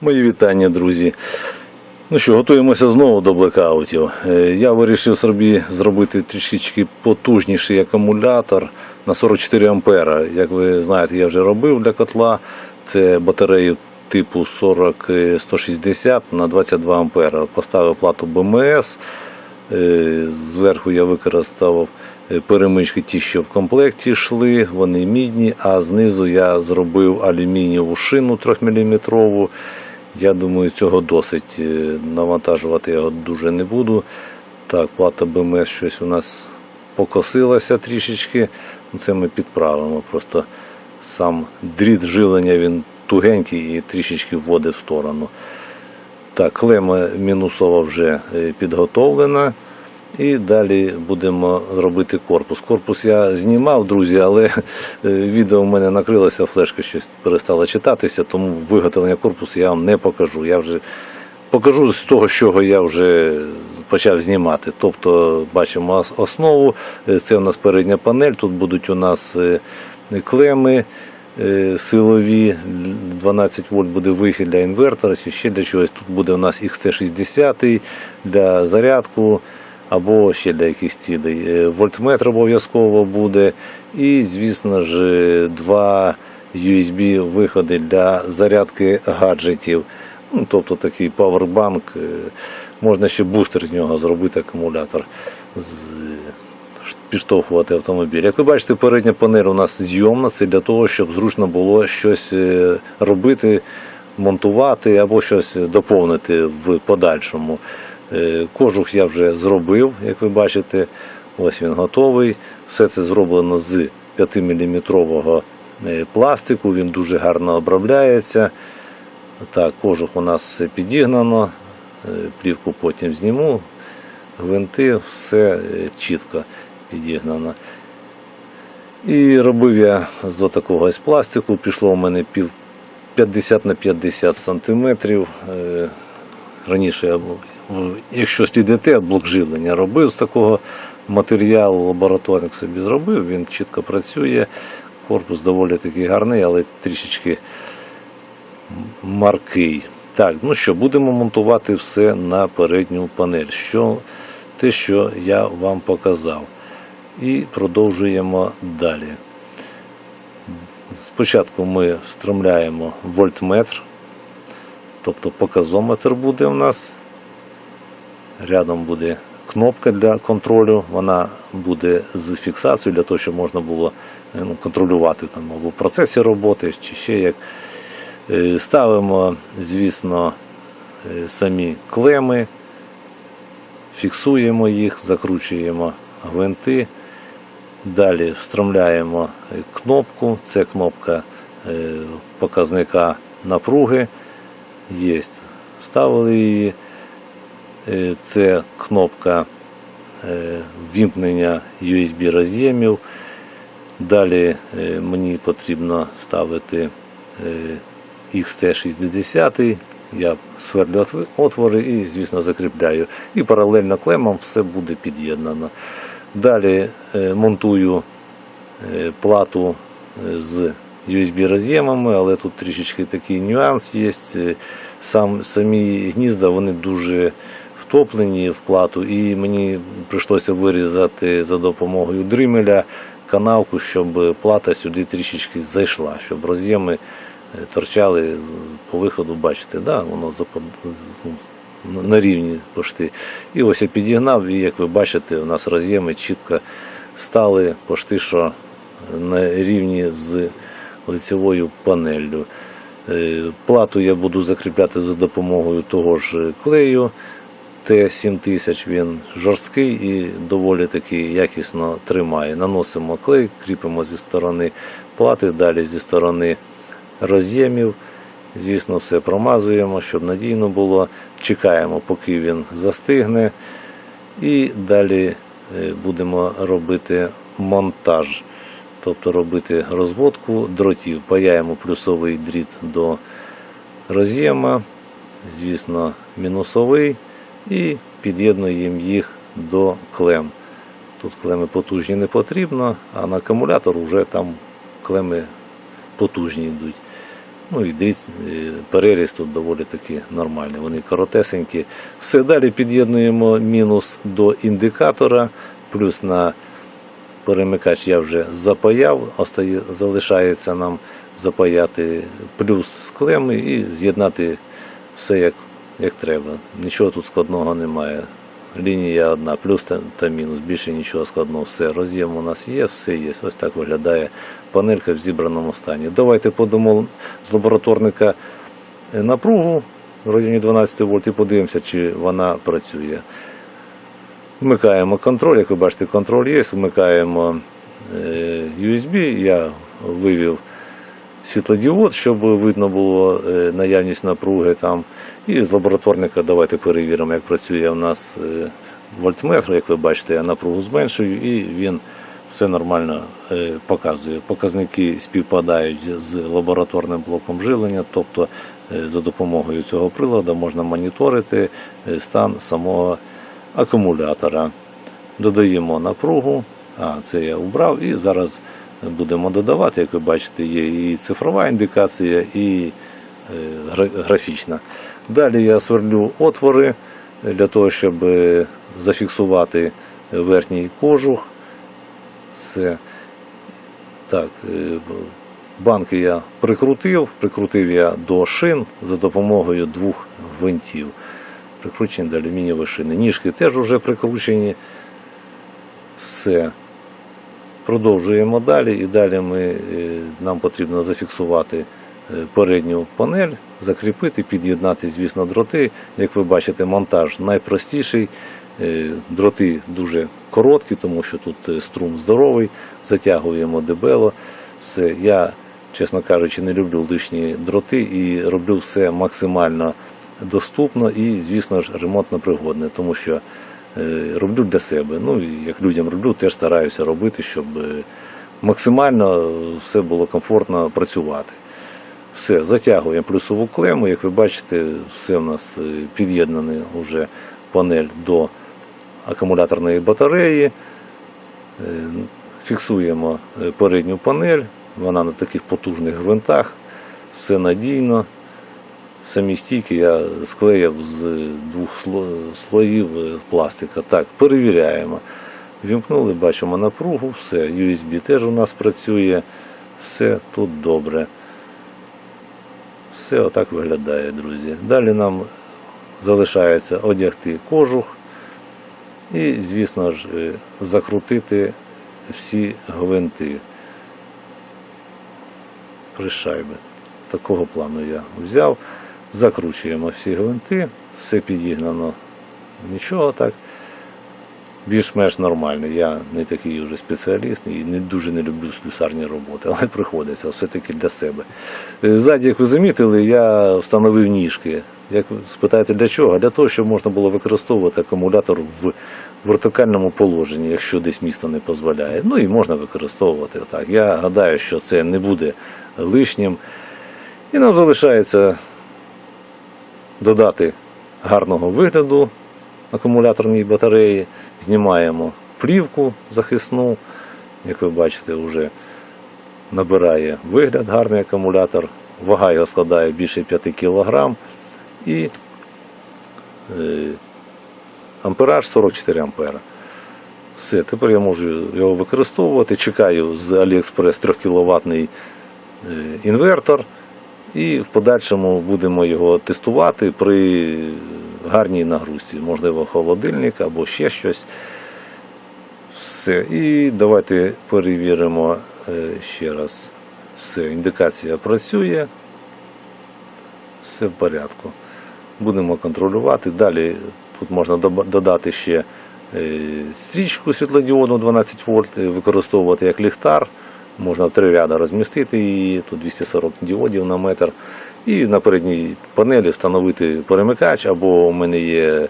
Мої вітання, друзі. Ну що, готуємося знову до блекаутів. Е, Я вирішив собі зробити трішечки потужніший акумулятор на 44 ампера. Як ви знаєте, я вже робив для котла. Це батарею типу 40-160 на 22 ампера. Поставив плату БМС. Е, Зверху я використав е, перемички ті, що в комплекті йшли, вони мідні, а знизу я зробив алюмінієву шину 3-мм. Я думаю, цього досить. Е, Навантажувати його дуже не буду. Так, плата БМС щось у нас покосилася трішечки. Ну, Це ми підправимо. Просто сам дріт живлення він тугенький і трішечки вводить в сторону. Так, клема мінусова вже е, підготовлена. І далі будемо робити корпус. Корпус я знімав, друзі, але е, відео в мене накрилося, флешка щось перестала читатися, тому виготовлення корпусу я вам не покажу. Я вже покажу з того, з чого я вже почав знімати. Тобто бачимо основу. Е, Це у нас передня панель. Тут будуть у нас е, клеми силові. 12 вольт буде вихід для інвертора, ще для чогось. Тут буде у нас XT60 для зарядку або ще для якихось цілей. Е, Вольтметр обов'язково буде. І, звісно ж, е, два USB виходи для зарядки гаджетів. Ну, тобто такий павербанк. е, Можна ще бустер з нього зробити, акумулятор. з- Підштовхувати автомобіль. Як ви бачите, передня панель у нас зйомна. Це для того, щоб зручно було щось е, робити, монтувати або щось доповнити в подальшому. Е, Кожух я вже зробив, як ви бачите. Ось він готовий. Все це зроблено з 5-мм пластику. Він дуже гарно обробляється. Так, кожух у нас все підігнано. Е, Плівку потім зніму. Гвинти, все е, чітко підігнано. І робив я з такого ось пластику. Пішло у мене пів 50 на 50 сантиметрів. Е, Раніше я, був- якщо слідите, блок живлення робив з такого матеріалу, лабораторник собі зробив, він чітко працює. Корпус доволі такий гарний, але трішечки маркий. Так, ну що, будемо монтувати все на передню панель. Що, те, що я вам показав. І продовжуємо далі. Спочатку ми встромляємо вольтметр, тобто показометр буде у нас. Рядом буде кнопка для контролю, вона буде з фіксацією для того, щоб можна було е, ну, контролювати там, або в процесі роботи, чи ще як. Е, Ставимо, звісно, е, самі клеми, фіксуємо їх, закручуємо гвинти. Далі встромляємо кнопку. Це кнопка показника напруги. Є. Вставили її. Е, Це кнопка е, вімкнення USB роз'ємів. Далі е, мені потрібно вставити е, XT60. Я сверлю отвори і, звісно, закріпляю. І паралельно клемам все буде під'єднано. Далі монтую плату з USB роз'ємами, але тут трішечки такий нюанс є. Сам, самі гнізда вони дуже втоплені в плату, і мені прийшлося вирізати за допомогою дримеля канавку, щоб плата сюди трішечки зайшла, щоб роз'єми е, торчали по виходу, бачите, да, воно ну, на рівні пошти. І ось я підігнав, і як ви бачите, у нас роз'єми чітко стали пошти, що на рівні з лицевою панеллю. Е, Плату я буду закріпляти за допомогою того ж клею. Т7000 він жорсткий і доволі таки якісно тримає. Наносимо клей, кріпимо зі сторони плати, далі зі сторони роз'ємів. Звісно, все промазуємо, щоб надійно було. Чекаємо, поки він застигне. І далі е, будемо робити монтаж, тобто робити розводку дротів. Паяємо плюсовий дріт до роз'єма, звісно, мінусовий, і під'єднуємо їх до клем. Тут клеми потужні не потрібно, а на акумулятор вже там клеми потужні йдуть. Ну і е, переріз тут доволі таки нормальний. Вони коротесенькі. Все далі під'єднуємо мінус до індикатора, плюс на перемикач я вже запаяв, залишається нам запаяти плюс з клеми і з'єднати все як, як треба. Нічого тут складного немає. Лінія одна, плюс та, та мінус, більше нічого складного. Все, роз'єм у нас є, все є. Ось так виглядає панелька в зібраному стані. Давайте подамо з лабораторника е, напругу в районі 12 вольт і подивимося, чи вона працює. Вмикаємо контроль, як ви бачите, контроль є, вмикаємо е, USB, я вивів світлодіод, щоб видно було е, наявність напруги там. І з лабораторника давайте перевіримо, як працює у нас е, вольтметр, як ви бачите, я напругу зменшую і він все нормально е, показує. Показники співпадають з лабораторним блоком жилення, тобто е, за допомогою цього приладу можна моніторити е, стан самого акумулятора. Додаємо напругу, а це я убрав, і зараз будемо додавати. Як ви бачите, є і цифрова індикація, і е, гра- графічна. Далі я сверлю отвори для того, щоб е, зафіксувати верхній кожух. Все. Так, е, банки я прикрутив, прикрутив я до шин за допомогою двох гвинтів. Прикручені до алюмінієвої шини. Ніжки теж вже прикручені. Все. Продовжуємо далі. І далі ми, е, нам потрібно зафіксувати передню панель, закріпити, під'єднати, звісно, дроти. Як ви бачите, монтаж найпростіший. Е, Дроти дуже короткі, тому що тут е, струм здоровий, затягуємо дебело. Все. Я, чесно кажучи, не люблю лишні дроти і роблю все максимально доступно і, звісно ж, ремонтно пригодне, тому що е, роблю для себе. Ну і як людям роблю, теж стараюся робити, щоб е, максимально все було комфортно працювати. Все, затягуємо плюсову клему. Як ви бачите, все у нас е, під'єднане вже панель до акумуляторної батареї. Е, Фіксуємо е, передню панель, вона на таких потужних гвинтах, все надійно. Самі стійки я склеїв з двох слоїв пластика. Так, перевіряємо. Вімкнули, бачимо напругу, все. USB теж у нас працює, все тут добре. Все отак виглядає, друзі. Далі нам залишається одягти кожух і, звісно ж, е, закрутити всі гвинти. Пришайби. Такого плану я взяв. Закручуємо всі гвинти, все підігнано. Нічого так. Більш-менш нормально. Я не такий вже спеціаліст і не дуже не люблю слюсарні роботи, але приходиться все-таки для себе. Е, Ззаді, як ви замітили, я встановив ніжки. Як ви спитаєте для чого? Для того, щоб можна було використовувати акумулятор в вертикальному положенні, якщо десь місто не дозволяє. Ну і можна використовувати так. Я гадаю, що це не буде лишнім. І нам залишається додати гарного вигляду акумуляторній батареї. Знімаємо плівку захисну. Як ви бачите, вже набирає вигляд гарний акумулятор. Вага його складає більше 5 кг. І е, ампераж 44 ампера. Все, тепер я можу його використовувати. Чекаю з AliExpress 3 кВт інвертор. І в подальшому будемо його тестувати при гарній нагрузці. Можливо, холодильник або ще щось. Все. І давайте перевіримо е, ще раз. Все, індикація працює. Все в порядку. Будемо контролювати. Далі тут можна додати ще е, стрічку світлодіодну 12 вольт, е, використовувати як ліхтар. Можна три ряди розмістити її, тут 240 діодів на метр. І на передній панелі встановити перемикач, або у мене є е,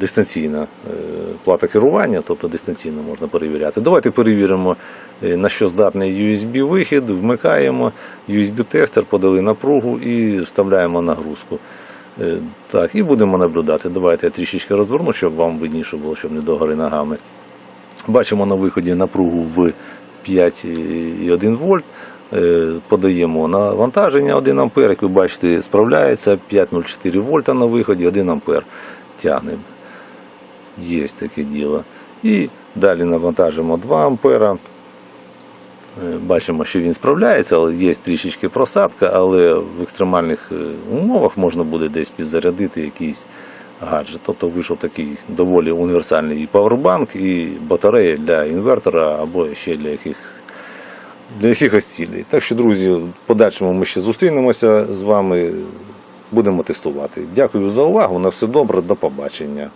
дистанційна е, плата керування, тобто дистанційно можна перевіряти. Давайте перевіримо, е, на що здатний USB-вихід, вмикаємо USB-тестер, подали напругу і вставляємо нагрузку. Так, і будемо наблюдати. Давайте я трішечки розверну, щоб вам видніше було, щоб не догори ногами. Бачимо на виході напругу в 5,1 вольт. Е, Подаємо навантаження 1 А, як ви бачите, справляється 5,04 вольта на виході, 1 А тягне. Є таке діло. І далі навантажимо 2 ампера. Е, Бачимо, що він справляється, але є трішечки просадка, але в екстремальних е, умовах можна буде десь підзарядити якийсь гаджет. Тобто вийшов такий доволі універсальний і павербанк, і батарея для інвертора або ще для яких. Для якихось цілей. Так що, друзі, в подальшому ми ще зустрінемося з вами, будемо тестувати. Дякую за увагу. На все добре, до побачення.